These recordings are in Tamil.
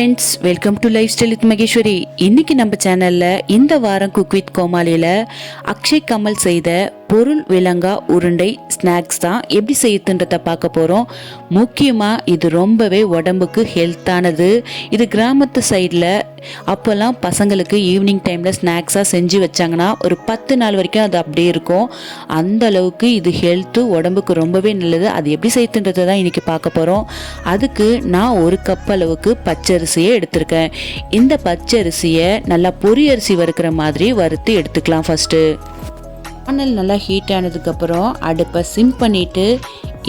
Friends welcome to life style with Maheswari இன்னைக்கு நம்ம சேனலில் இந்த வாரம் குக் வித் கோமாளியில் அக்ஷய் கமல் செய்த பொருள் விலங்கா உருண்டை ஸ்நாக்ஸ் தான் எப்படி செய்யுதுன்றத பார்க்க போகிறோம் முக்கியமாக இது ரொம்பவே உடம்புக்கு ஹெல்த்தானது இது கிராமத்து சைடில் அப்போல்லாம் பசங்களுக்கு ஈவினிங் டைமில் ஸ்நாக்ஸாக செஞ்சு வச்சாங்கன்னா ஒரு பத்து நாள் வரைக்கும் அது அப்படியே இருக்கும். அந்த அளவுக்கு இது ஹெல்த்து உடம்புக்கு ரொம்பவே நல்லது. அது எப்படி செய்யுதுன்றதை தான் இன்றைக்கி பார்க்க போகிறோம் அதுக்கு நான் ஒரு கப் அளவுக்கு பச்சரிசியை எடுத்திருக்கேன். இந்த பச்சரிசியை நல்லா பொரியரிசி வறுக்கிற மாதிரி வறுத்து எடுத்துக்கலாம் ஃபஸ்ட்டு வானல் நல்லா ஹீட் ஆனதுக்கப்புறம் அடுப்பை சிம் பண்ணிவிட்டு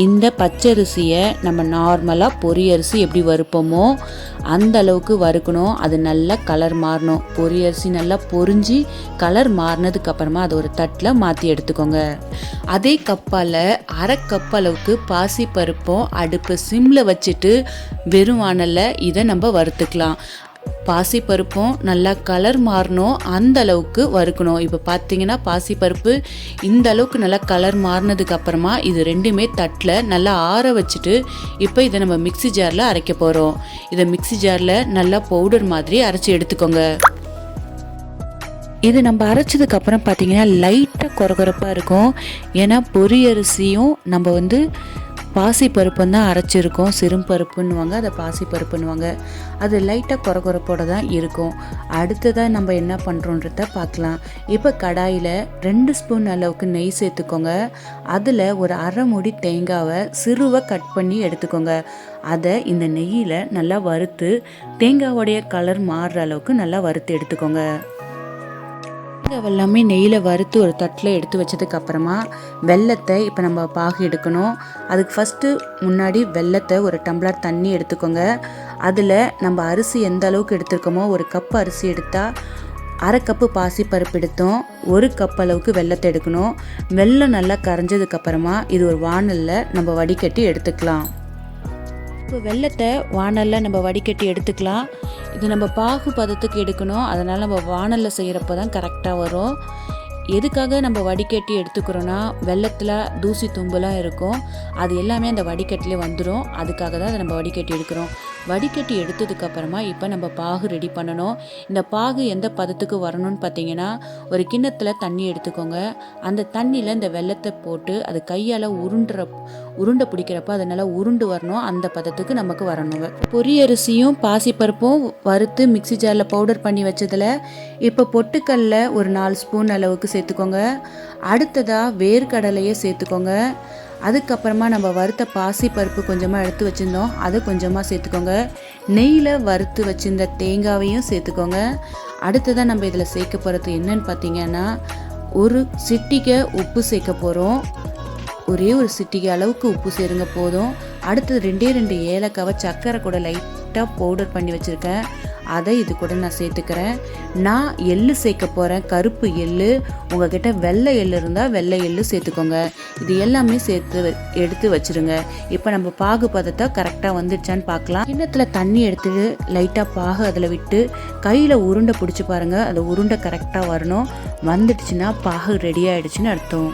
இந்த பச்சரிசியை நம்ம நார்மலாக பொரி அரிசி எப்படி வறுப்போமோ அந்த அளவுக்கு வறுக்கணும். அது நல்லா கலர் மாறணும். பொரி அரிசி நல்லா பொரிஞ்சு கலர் மாறினதுக்கு அப்புறமா அதை ஒரு தட்டில் மாற்றி எடுத்துக்கோங்க. அதே கப்பால் அரை கப் அளவுக்கு பாசி பருப்பும் அடுப்பு சிம்மில் வச்சுட்டு வெறும் வானலில் இதை நம்ம வறுத்துக்கலாம். பாசிப்பருப்பும் நல்லா கலர் மாறணும் அந்த அளவுக்கு வறுக்கணும். இப்போ பார்த்தீங்கன்னா பாசிப்பருப்பு இந்த அளவுக்கு நல்லா கலர் மாறினதுக்கு அப்புறமா இது ரெண்டுமே தட்டில் நல்லா ஆற வச்சுட்டு இப்போ இதை நம்ம மிக்ஸி ஜாரில் அரைக்க போகிறோம் இதை மிக்ஸி ஜாரில் நல்லா பவுடர் மாதிரி அரைச்சி எடுத்துக்கோங்க. இது நம்ம அரைச்சதுக்கு அப்புறம் பார்த்தீங்கன்னா லைட்டாக குறகுறப்பாக இருக்கும். ஏன்னா பொரியரிசியும் நம்ம வந்து பாசி பருப்புன்னு தான் அரைச்சிருக்கோம் சிறும் பருப்புன்னுவாங்க அதை பாசி பருப்புன்னுவாங்க அது லைட்டாக குறகுறப்போட தான் இருக்கும். அடுத்ததாக நம்ம என்ன பண்ணுறோன்றத பார்க்கலாம். இப்போ கடாயில் ரெண்டு ஸ்பூன் அளவுக்கு நெய் சேர்த்துக்கோங்க. அதில் ஒரு அரை முடி தேங்காவை சிறுவை கட் பண்ணி எடுத்துக்கோங்க. அதை இந்த நெய்யில் நல்லா வறுத்து தேங்காவோடைய கலர் மாறுற அளவுக்கு நல்லா வறுத்து எடுத்துக்கோங்க. தேங்காய் எல்லாமே நெய்யில் வறுத்து ஒரு தட்டில் எடுத்து வச்சதுக்கு அப்புறமா வெள்ளத்தை இப்போ நம்ம பாகு எடுக்கணும். அதுக்கு ஃபஸ்ட்டு முன்னாடி வெள்ளத்தை ஒரு டம்ளர் தண்ணி எடுத்துக்கோங்க. அதில் நம்ம அரிசி எந்த அளவுக்கு எடுத்துருக்கோமோ ஒரு கப் அரிசி எடுத்தால் அரை கப்பு பாசி பருப்பு எடுத்தோம். ஒரு கப் அளவுக்கு வெள்ளத்தை எடுக்கணும். வெள்ளம் நல்லா கரைஞ்சதுக்கப்புறமா இது ஒரு வானலில் நம்ம வடிகட்டி எடுத்துக்கலாம். இப்போ வெள்ளத்தை வானலில் நம்ம வடிகட்டி எடுத்துக்கலாம். இது நம்ம பாகு பதத்துக்கு எடுக்கணும். அதனால் நம்ம வானலில் செய்கிறப்ப தான் கரெக்டாக வரும். எதுக்காக நம்ம வடிகட்டி எடுத்துக்கிறோன்னா வெள்ளத்தில் தூசி தும்பெல்லாம் இருக்கும். அது எல்லாமே அந்த வடிகட்டிலே வந்துடும் அதுக்காக தான் அதை நம்ம வடிகட்டி எடுக்கிறோம். வடிகட்டி எடுத்ததுக்கு அப்புறமா இப்போ நம்ம பாகு ரெடி பண்ணணும். இந்த பாகு எந்த பதத்துக்கு வரணும்னு பார்த்தீங்கன்னா ஒரு கிண்ணத்தில் தண்ணி எடுத்துக்கோங்க. அந்த தண்ணியில் இந்த வெள்ளத்தை போட்டு அது கையால் உருண்டுற உருண்டை பிடிக்கிறப்ப அது நல்லா உருண்டு வரணும். அந்த பதத்துக்கு நமக்கு வரணுங்க பொரியரிசியும் பாசிப்பருப்பும் வறுத்து மிக்ஸி ஜாரில் பவுடர் பண்ணி வச்சதில் இப்போ பொட்டுக்கல்ல ஒரு நாலு ஸ்பூன் அளவுக்கு சேர்த்துக்கோங்க. அடுத்ததாக வேர்க்கடலையை சேர்த்துக்கோங்க. அதுக்கப்புறமா நம்ம வறுத்த பாசி பருப்பு கொஞ்சமாக எடுத்து வச்சுருந்தோம். அதை கொஞ்சமாக சேர்த்துக்கோங்க. நெய்யில் வறுத்து வச்சுருந்த தேங்காவையும் சேர்த்துக்கோங்க. அடுத்ததாக நம்ம இதில் சேர்க்க போகிறது என்னன்னு பார்த்தீங்கன்னா ஒரு சிட்டிகை உப்பு சேர்க்க போகிறோம் ஒரே ஒரு சிட்டிகை அளவுக்கு உப்பு சேருங்க போதும். அடுத்தது ரெண்டே ரெண்டு ஏலக்காவை சர்க்கரை கூட லைட்டாக பவுடர் பண்ணி வச்சுருக்கேன். அதை இது கூட நான் சேர்த்துக்கிறேன். நான் எள்ளு சேர்க்க போகிறேன் கருப்பு எள்ளு. உங்ககிட்ட வெள்ளை எள்ளு இருந்தால் வெள்ளை எள்ளு சேர்த்துக்கோங்க. இது எல்லாமே சேர்த்து வ- எடுத்து வச்சிருங்க. இப்போ நம்ம பாகு பதத்தை கரெக்டாக வந்துடுச்சான்னு பார்க்கலாம். கிண்ணத்தில் தண்ணி எடுத்துட்டு லைட்டாக பாகு அதில் விட்டு கையில் உருண்டை பிடிச்சி பாருங்கள் அது உருண்டை கரெக்டாக வரணும். வந்துடுச்சுன்னா பாகு ரெடி ஆயிடுச்சுன்னு அர்த்தம்.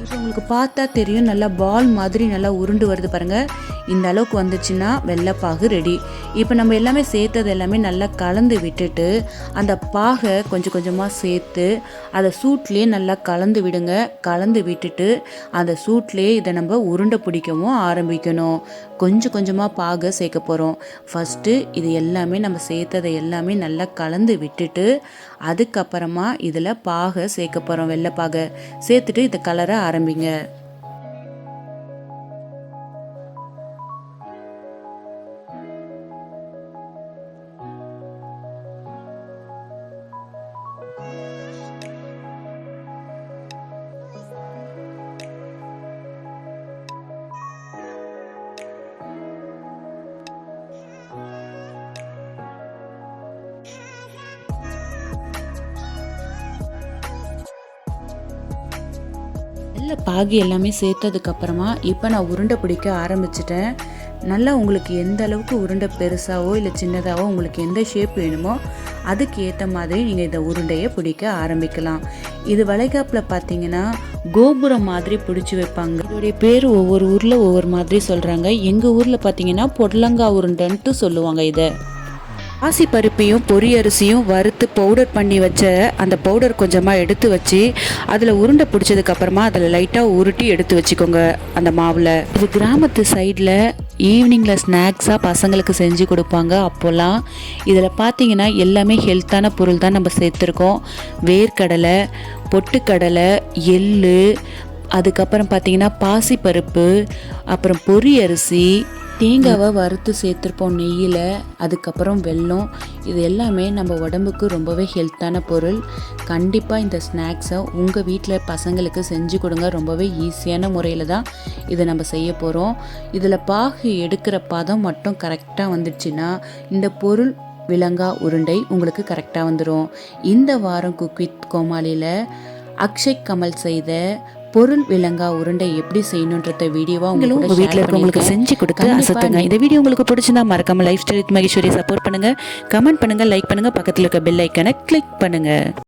இப்போ உங்களுக்கு பார்த்தா தெரியும். நல்லா பால் மாதிரி நல்லா உருண்டு வருது பாருங்கள் இந்த அளவுக்கு வந்துச்சுன்னா வெள்ளைப்பாகு ரெடி இப்போ நம்ம எல்லாமே சேர்த்தது எல்லாமே நல்லா கலந்து விட்டுட்டு அந்த பாகை கொஞ்சம் கொஞ்சமாக சேர்த்து அதை சூட்லேயே நல்லா கலந்து விடுங்க. கலந்து விட்டுட்டு அந்த சூட்லேயே இதை நம்ம உருண்டை பிடிக்கவும் ஆரம்பிக்கணும். கொஞ்சம் கொஞ்சமாக பாகை சேர்க்க போகிறோம் ஃபஸ்ட்டு இது எல்லாமே நம்ம சேர்த்ததை எல்லாமே நல்லா கலந்து விட்டுட்டு அதுக்கப்புறமா இதில் பாகை சேர்க்க போகிறோம் வெள்ளைப்பாகை. சேர்த்துட்டு இதை கலர ஆரம்பிங்க. பாகி பாகு எல்லாமே சேர்த்ததுக்கு அப்புறமா இப்போ நான் உருண்டை பிடிக்க ஆரம்பிச்சிட்டேன். நல்லா உங்களுக்கு எந்த அளவுக்கு உருண்டை பெருசாவோ இல்லை சின்னதாகவோ உங்களுக்கு எந்த ஷேப் வேணுமோ அதுக்கு ஏற்ற மாதிரி நீங்கள் இந்த உருண்டையை பிடிக்க ஆரம்பிக்கலாம். இது வளைகாப்பில் பார்த்தீங்கன்னா கோபுரம் மாதிரி பிடிச்சி வைப்பாங்க. இதோடைய பேர் ஒவ்வொரு ஊரில் ஒவ்வொரு மாதிரி சொல்கிறாங்க எங்கள் ஊரில் பார்த்தீங்கன்னா பொடலங்கா உருண்டைன்ட்டு சொல்லுவாங்க இதை. பாசி பருப்பையும் பொரியரிசியும் வறுத்து பவுடர் பண்ணி வச்ச அந்த பவுடர் கொஞ்சமாக எடுத்து வச்சு அதில் உருண்டை பிடிச்சதுக்கப்புறமா அதில் லைட்டாக உருட்டி எடுத்து வச்சுக்கோங்க அந்த மாவில். இது கிராமத்து சைடில் ஈவினிங்கில் ஸ்நாக்ஸாக பசங்களுக்கு செஞ்சு கொடுப்பாங்க அப்போல்லாம் இதில் பார்த்தீங்கன்னா எல்லாமே ஹெல்த்தான பொருள் தான் நம்ம சேர்த்துருக்கோம். வேர்க்கடலை பொட்டுக்கடலை எள்ளு அதுக்கப்புறம் பார்த்தீங்கன்னா பாசிப்பருப்பு அப்புறம் பொரி அரிசி தேங்காவை வறுத்து சேர்த்துருப்போம் நெய்யில் அதுக்கப்புறம் வெல்லம். இது எல்லாமே நம்ம உடம்புக்கு ரொம்பவே ஹெல்த்தான பொருள். கண்டிப்பாக இந்த ஸ்நாக்ஸை உங்கள் வீட்டில் பசங்களுக்கு செஞ்சு கொடுங்க. ரொம்பவே ஈஸியான முறையில் தான் இதை நம்ம செய்ய போகிறோம் இதில் பாகு எடுக்கிற பதம் மட்டும் கரெக்டாக வந்துடுச்சுன்னா இந்த பொருள் விலங்கா உருண்டை உங்களுக்கு கரெக்டாக வந்துடும் இந்த வாரம் குக் வித் கோமாளியில் அக்ஷய் கமல் செய்த பொருள் விலங்கா உருண்டை எப்படி செய்யணுன்றத வீடியோவா நீங்களும் உங்க வீட்டில் இருக்கவங்களுக்கு செஞ்சு கொடுத்து அசத்துங்க. இந்த வீடியோ உங்களுக்கு பிடிச்சிருந்தா மறக்காம லைஃப் ஸ்டைல் மகேஸ்வரி சப்போர்ட் பண்ணுங்க. கமெண்ட் பண்ணுங்க லைக் பண்ணுங்க. பக்கத்தில் இருக்க பெல் ஐக்கனை கிளிக் பண்ணுங்க.